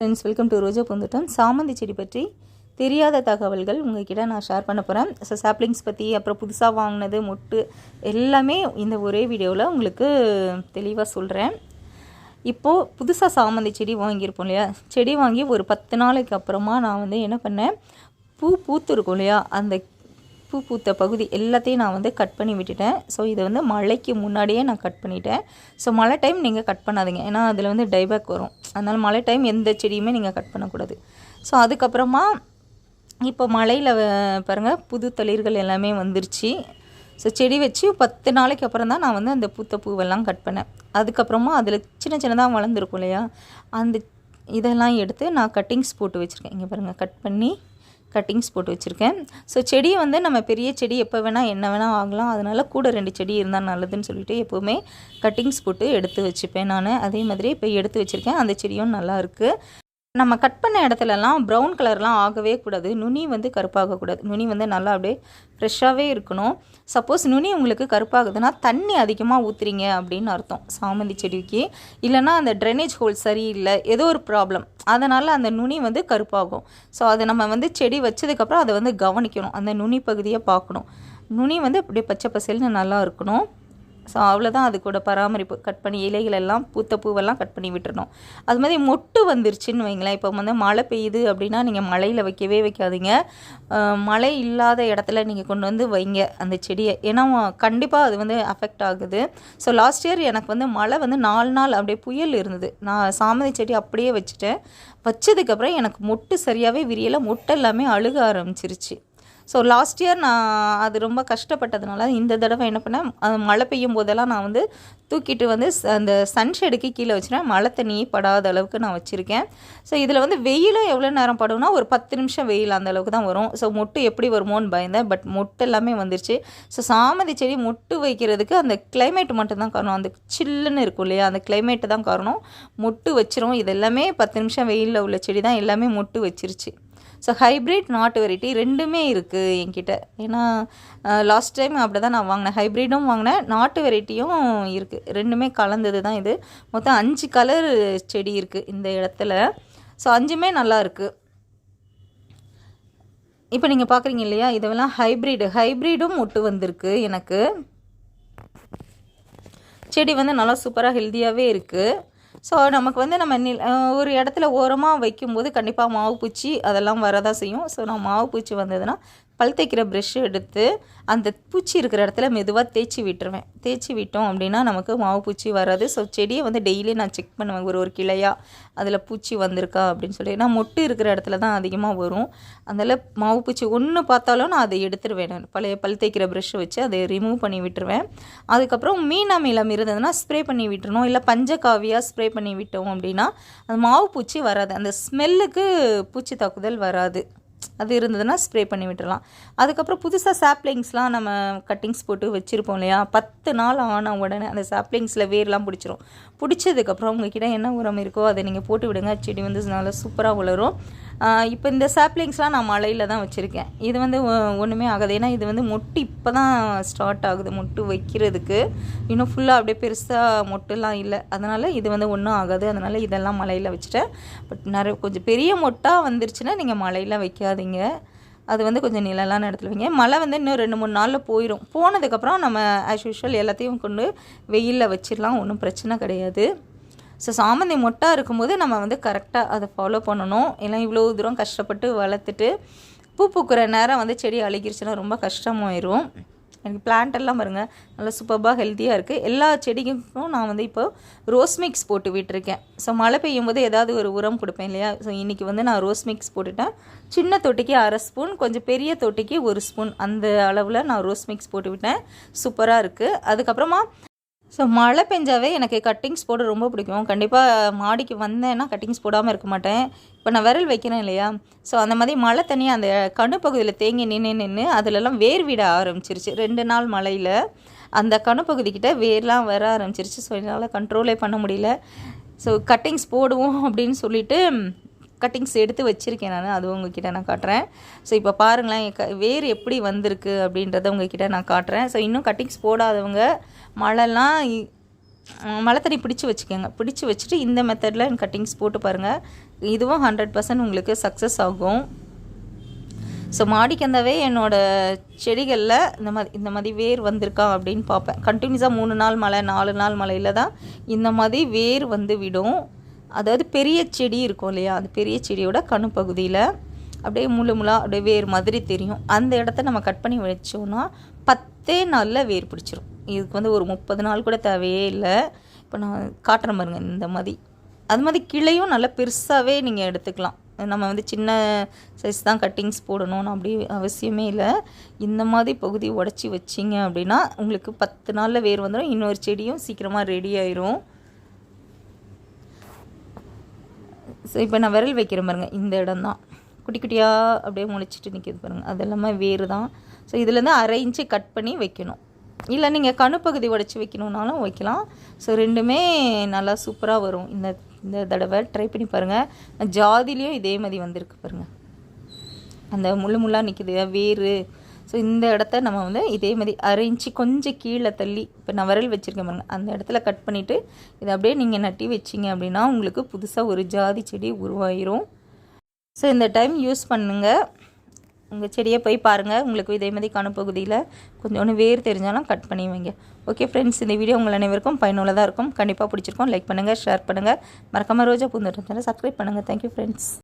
Friends welcome to Roja Poonthottam சாமந்தி செடி பற்றி தெரியாத தகவல்கள் உங்ககிட்ட நான் ஷேர் பண்ண போகிறேன் ஸோ சாப்ளிங்ஸ் பற்றி அப்புறம் புதுசாக வாங்கினது மொட்டு எல்லாமே இந்த ஒரே வீடியோவில் உங்களுக்கு தெளிவாக சொல்கிறேன் இப்போது புதுசாக சாமந்தி செடி வாங்கியிருப்போம் இல்லையா? செடி வாங்கி ஒரு பத்து நாளைக்கு அப்புறமா நான் வந்து என்ன பண்ணேன்? பூ பூத்துருக்கும் இல்லையா? அந்த பூ பூத்த பகுதி எல்லாத்தையும் நான் வந்து கட் பண்ணி விட்டுட்டேன். ஸோ இதை வந்து மழைக்கு முன்னாடியே நான் கட் பண்ணிட்டேன். ஸோ மழை டைம் நீங்கள் கட் பண்ணாதீங்க. ஏன்னா அதில் வந்து டைபேக் வரும். அதனால் மழை டைம் எந்த செடியுமே நீங்கள் கட் பண்ணக்கூடாது. ஸோ அதுக்கப்புறமா இப்போ மழையில் பாருங்கள் புது தளிர்கள் எல்லாமே வந்துருச்சு. ஸோ செடி வச்சு பத்து நாளைக்கு அப்புறம் தான் நான் வந்து அந்த பூத்த பூவெல்லாம் கட் பண்ணேன். அதுக்கப்புறமா அதில் சின்ன சின்னதாக வளர்ந்துருக்கும் இல்லையா? அந்த இதெல்லாம் எடுத்து நான் கட்டிங்ஸ் போட்டு வச்சுருக்கேன். இங்கே பாருங்கள் கட் பண்ணி கட்டிங்ஸ் போட்டு வச்சுருக்கேன். ஸோ செடியை வந்து நம்ம பெரிய செடி எப்போ வேணால் என்ன வேணால் வாங்கலாம். அதனால் கூட ரெண்டு செடி இருந்தால் நல்லதுன்னு சொல்லிட்டு எப்போவுமே கட்டிங்ஸ் போட்டு எடுத்து வச்சுப்பேன் நான். அதே மாதிரி இப்போ எடுத்து வச்சுருக்கேன். அந்த செடியும் நல்லாயிருக்கு நம்ம கட் பண்ண இடத்துலலாம் ப்ரௌன் கலர்லாம் ஆகவே கூடாது. நுனி வந்து கருப்பாகக்கூடாது நுனி வந்து நல்லா அப்படியே ஃப்ரெஷ்ஷாகவே இருக்கணும். சப்போஸ் நுனி உங்களுக்கு கருப்பாகுதுன்னா தண்ணி அதிகமாக ஊற்றுறீங்க அப்படின்னு அர்த்தம். சாமந்தி செடிக்கு. இல்லைன்னா அந்த ட்ரைனேஜ் ஹோல் சரியில்லை ஏதோ ஒரு ப்ராப்ளம் அதனால் அந்த நுனி வந்து கருப்பாகும். ஸோ அதை நம்ம வந்து செடி வச்சதுக்கப்புறம் அதை வந்து கவனிக்கணும். அந்த நுனி பகுதியை பார்க்கணும். நுனி வந்து அப்படியே பச்சை பசேல்னு நல்லா இருக்கணும். ஸோ அவ்வளோதான் அது கூட பராமரிப்பு. கட் பண்ணி இலைகள் எல்லாம் பூத்த பூவெல்லாம் கட் பண்ணி விட்டுறணும். அது மாதிரி மொட்டு வந்துருச்சுன்னு வைங்களேன். இப்போ வந்து மழை பெய்யுது அப்படின்னா நீங்கள் மழையில் வைக்கவே வைக்காதீங்க. மழை இல்லாத இடத்துல நீங்கள் கொண்டு வந்து வைங்க அந்த செடியை. ஏன்னா கண்டிப்பாக அது வந்து அஃபெக்ட் ஆகுது. ஸோ லாஸ்ட் இயர் எனக்கு வந்து மழை வந்து நாலு நாள் அப்படியே புயல் இருந்தது. நான் சாமந்தி செடி அப்படியே வச்சுட்டேன். வச்சதுக்கப்புறம் எனக்கு மொட்டு சரியாகவே விரியலை. மொட்டு எல்லாமே அழுக ஆரம்பிச்சிருச்சு. ஸோ லாஸ்ட் இயர் நான் அது ரொம்ப கஷ்டப்பட்டதுனால இந்த தடவை என்ன பண்ணேன் அது மழை பெய்யும் போதெல்லாம் நான் வந்து தூக்கிட்டு வந்து அந்த சன்ஷெடுக்கு கீழே வச்சுருவேன் மழை தண்ணி படாத அளவுக்கு நான் வச்சுருக்கேன். ஸோ இதில் வந்து வெயிலும் எவ்வளோ நேரம் படும்னா ஒரு பத்து நிமிஷம் வெயில் அந்த அளவுக்கு தான் வரும். ஸோ மொட்டு எப்படி வருமோன்னு பயந்தேன். பட் மொட்டு எல்லாமே வந்துருச்சு. ஸோ சாமந்தி செடி மொட்டு வைக்கிறதுக்கு அந்த கிளைமேட் மட்டும்தான் காரணம். அந்த சில்லுன்னு இருக்கும் இல்லையா? அந்த கிளைமேட்டு தான் காரணம். மொட்டு வச்சிரும். இது எல்லாமே பத்து நிமிஷம் வெயிலில் உள்ள செடி தான். எல்லாமே மொட்டு வச்சிருச்சு. ஸோ ஹைப்ரிட் நாட்டு வெரைட்டி ரெண்டுமே இருக்குது என்கிட்ட. ஏன்னா லாஸ்ட் டைம் அப்படி தான் நான் வாங்கினேன். ஹைப்ரிடும் வாங்கினேன் நாட்டு வெரைட்டியும் இருக்குது ரெண்டுமே கலந்தது தான் இது. மொத்தம் அஞ்சு கலர் செடி இருக்குது இந்த இடத்துல. ஸோ அஞ்சுமே நல்லா இருக்குது இப்போ நீங்கள் பார்க்குறீங்க இல்லையா? இதெல்லாம் ஹைப்ரிடு ஹைப்ரிடும் ஒட்டு வந்திருக்கு எனக்கு. செடி வந்து நல்லா சூப்பராக ஹெல்த்தியாகவே இருக்குது ஸோ நமக்கு வந்து நம்ம நில் ஒரு இடத்துல ஓரமாக வைக்கும்போது கண்டிப்பாக மாவு பூச்சி அதெல்லாம் வரதான் செய்யும். ஸோ நான் மாவு பூச்சி வந்ததுன்னா பல் தைக்கிற ப்ரெஷ் எடுத்து அந்த பூச்சி இருக்கிற இடத்துல மெதுவாக தேய்ச்சி விட்டுருவேன். தேய்ச்சி விட்டோம் அப்படின்னா நமக்கு மாவு பூச்சி வராது. ஸோ செடியை வந்து டெய்லி நான் செக் பண்ணுவேன். ஒரு ஒரு கிளையாக அதில் பூச்சி வந்திருக்கா அப்படின்னு சொல்லி. நான் மொட்டு இருக்கிற இடத்துல தான் அதிகமாக வரும். அதில் மாவு பூச்சி ஒன்று பார்த்தாலும் நான் அதை எடுத்துருவேன். நான் பழைய பல் தேய்க்கிற ப்ரெஷ்ஷை வச்சு அதை ரிமூவ் பண்ணி விட்டுருவேன். அதுக்கப்புறம் மீனா மீளம் இருந்ததுன்னா ஸ்ப்ரே பண்ணி விட்டுருணும் இல்லை பஞ்சகாவியாக ஸ்ப்ரே பண்ணி விட்டோம் அப்படின்னா அந்த மாவு பூச்சி வராது. அந்த ஸ்மெல்லுக்கு பூச்சி தாக்குதல் வராது. அது இருந்ததுன்னா ஸ்ப்ரே பண்ணி விட்டுறலாம். அதுக்கப்புறம் புதுசாக சாப்ளிங்ஸ்லாம் நம்ம கட்டிங்ஸ் போட்டு வச்சுருப்போம் இல்லையா? பத்து நாள் ஆன உடனே அந்த சாப்ளிங்ஸில் வேர்லாம் பிடிச்சிரும். பிடிச்சதுக்கப்புறம் உங்ககிட்ட என்ன உரம் இருக்கோ அதை நீங்கள் போட்டு விடுங்க. செடி வந்து நல்லா சூப்பராக வளரும். இப்போ இந்த சாப்ளிங்ஸ்லாம் நான் மழையில் தான் வச்சுருக்கேன். இது வந்து ஒன்றுமே ஆகாது. ஏன்னா இது வந்து மொட்டு இப்போ தான் ஸ்டார்ட் ஆகுது மொட்டு வைக்கிறதுக்கு. இன்னும் ஃபுல்லாக அப்படியே பெருசாக மொட்டுலாம் இல்லை. அதனால் இது வந்து ஒன்றும் ஆகாது. அதனால் இதெல்லாம் மழையில் வச்சுட்டேன். பட் நிறைய கொஞ்சம் பெரிய மொட்டாக வந்துருச்சுன்னா நீங்கள் மழையில் வைக்காதீங்க. அது வந்து கொஞ்சம் நிழலான இடத்துல வைங்க. மழை வந்து இன்னும் ரெண்டு மூணு நாளில் போயிடும் போனதுக்கப்புறம் நம்ம ஆஸ் யூஷுவல் எல்லாத்தையும் கொண்டு வெயிலில் வச்சிடலாம். ஒன்றும் பிரச்சனை கிடையாது. ஸோ சாமந்தி மொட்டாக இருக்கும்போது நம்ம வந்து கரெக்டாக அதை ஃபாலோ பண்ணணும். ஏன்னா இவ்வளோ தூரம் கஷ்டப்பட்டு வளர்த்துட்டு பூ பூக்கிற நேரம் வந்து செடி அழுகிருச்சுன்னா ரொம்ப கஷ்டமாயிரும். எனக்கு பிளான்ட் எல்லாம் பாருங்கள் நல்லா சூப்பராக ஹெல்த்தியாக இருக்குது எல்லா செடிக்கும் நான் வந்து இப்போ ரோஸ் மிக்ஸ் போட்டு விட்டுருக்கேன். ஸோ மழை பெய்யும் போது ஏதாவது ஒரு உரம் கொடுப்பேன் இல்லையா? ஸோ இன்றைக்கி வந்து நான் ரோஸ் மிக்ஸ் போட்டுட்டேன். சின்ன தொட்டிக்கு அரை ஸ்பூன் கொஞ்சம் பெரிய தொட்டிக்கு ஒரு ஸ்பூன் அந்த அளவில் நான் ரோஸ் மிக்ஸ் போட்டு விட்டேன். சூப்பராக இருக்குது அதுக்கப்புறமா ஸோ மழை பெஞ்சாவே எனக்கு கட்டிங்ஸ் போட ரொம்ப பிடிக்கும். கண்டிப்பாக மாடிக்கு வந்தேன்னா கட்டிங்ஸ் போடாமல் இருக்க மாட்டேன். இப்போ நான் விரல் வைக்கிறேன் இல்லையா? ஸோ அந்த மாதிரி மழை தண்ணி அந்த கணு பகுதியில் தேங்கி நின்று நின்று அதிலெல்லாம் வேர் விட ஆரம்பிச்சிருச்சு. ரெண்டு நாள் மழையில் அந்த கணுப்பகுதிக்கிட்ட வேர்லாம் வர ஆரம்பிச்சிருச்சு. ஸோ என்னால் கண்ட்ரோலே பண்ண முடியல. ஸோ கட்டிங்ஸ் போடுவோம் அப்படின்னு சொல்லிட்டு கட்டிங்ஸ் எடுத்து வச்சுருக்கேன் நான் அதுவும் உங்ககிட்ட நான் காட்டுறேன். ஸோ இப்போ பாருங்களேன் என் க வேர் எப்படி வந்திருக்கு அப்படின்றத உங்ககிட்ட நான் காட்டுறேன். ஸோ இன்னும் கட்டிங்ஸ் போடாதவங்க மழைலாம் இ- மழை தண்ணி பிடிச்சி வச்சுக்கோங்க. பிடிச்சி வச்சுட்டு இந்த மெத்தடில் கட்டிங்ஸ் போட்டு பாருங்கள் இதுவும் ஹண்ட்ரட் பர்சன்ட் உங்களுக்கு சக்ஸஸ் ஆகும். ஸோ மாடிக்கந்தவே என்னோடய செடிகளில் இந்த மாதிரி இந்த மாதிரி வேர் வந்திருக்கா அப்படின்னு பார்ப்பேன். கண்டினியூஸாக மூணு நாள் மழை நாலு நாள் மழையில் தான் இந்த மாதிரி வேர் வந்து விடும். அதாவது பெரிய செடி இருக்கும் இல்லையா? அந்த பெரிய செடியோட கணு பகுதியில் அப்படியே முழு முழா அப்படியே வேர் மாதிரி தெரியும். அந்த இடத்த நம்ம கட் பண்ணி வச்சோன்னா பத்தே நாளில் வேர் பிடிச்சிரும். இதுக்கு வந்து ஒரு முப்பது நாள் கூட தேவையே இல்லை. இப்போ நான் காட்டுறேன் பாருங்க இந்த மாதிரி. அது மாதிரி கிளையும் நல்லா பெருசாகவே நீங்கள் எடுத்துக்கலாம். நம்ம வந்து சின்ன சைஸ் தான் கட்டிங்ஸ் போடணும்னு அப்படி அவசியமே இல்லை. இந்த மாதிரி பகுதி உடச்சி வச்சிங்க அப்படின்னா உங்களுக்கு பத்து நாளில் வேர் வந்துடும் இன்னொரு செடியும் சீக்கிரமாக ரெடி ஆயிரும். ஸோ இப்போ நான் விரல் வைக்கிறேன் பாருங்க இந்த இடம் தான் குட்டி குட்டியாக அப்படியே முளைச்சிட்டு நிற்கிது பாருங்கள் அது எல்லாமே வேறு தான் ஸோ இதுலேருந்து அரை இன்ச்சு கட் பண்ணி வைக்கணும். இல்லை நீங்கள் கணுப்பகுதி உடச்சி வைக்கணுன்னாலும் வைக்கலாம். ஸோ ரெண்டுமே நல்லா சூப்பராக வரும். இந்த இந்த தடவை ட்ரை பண்ணி பாருங்கள் ஜாதிலையும் இதே மாதிரி வந்திருக்கு பாருங்கள் அந்த முள்ளு முள்ளாக நிற்கிது வேறு. ஸோ இந்த இடத்த நம்ம வந்து இதே மாதிரி அரை இன்ச்சு கொஞ்சம் கீழே தள்ளி இப்போ நான் விரல் வச்சுருக்கேன் பாருங்கள் அந்த இடத்துல கட் பண்ணிவிட்டு இதை அப்படியே நீங்கள் நட்டி வச்சிங்க அப்படின்னா உங்களுக்கு புதுசாக ஒரு ஜாதி செடி உருவாயிரும். ஸோ இந்த டைம் யூஸ் பண்ணுங்கள் உங்கள் செடியை போய் பாருங்கள் உங்களுக்கு இதே மாதிரி காணப்பகுதியில் கொஞ்சோண்டு வேர் தெரிஞ்சாலும் கட் பண்ணி வைங்க. ஓகே ஃப்ரெண்ட்ஸ் இந்த வீடியோ உங்கள் அனைவருக்கும் பயனுள்ளதாக இருக்கும். கண்டிப்பாக பிடிச்சிருக்கும். லைக் பண்ணுங்கள் ஷேர் பண்ணுங்கள் மறக்காமல் ரோஜா பூந்தோட்டம் சேனல் சப்ஸ்கிரைப் பண்ணுங்கள் தேங்க்யூ ஃப்ரெண்ட்ஸ்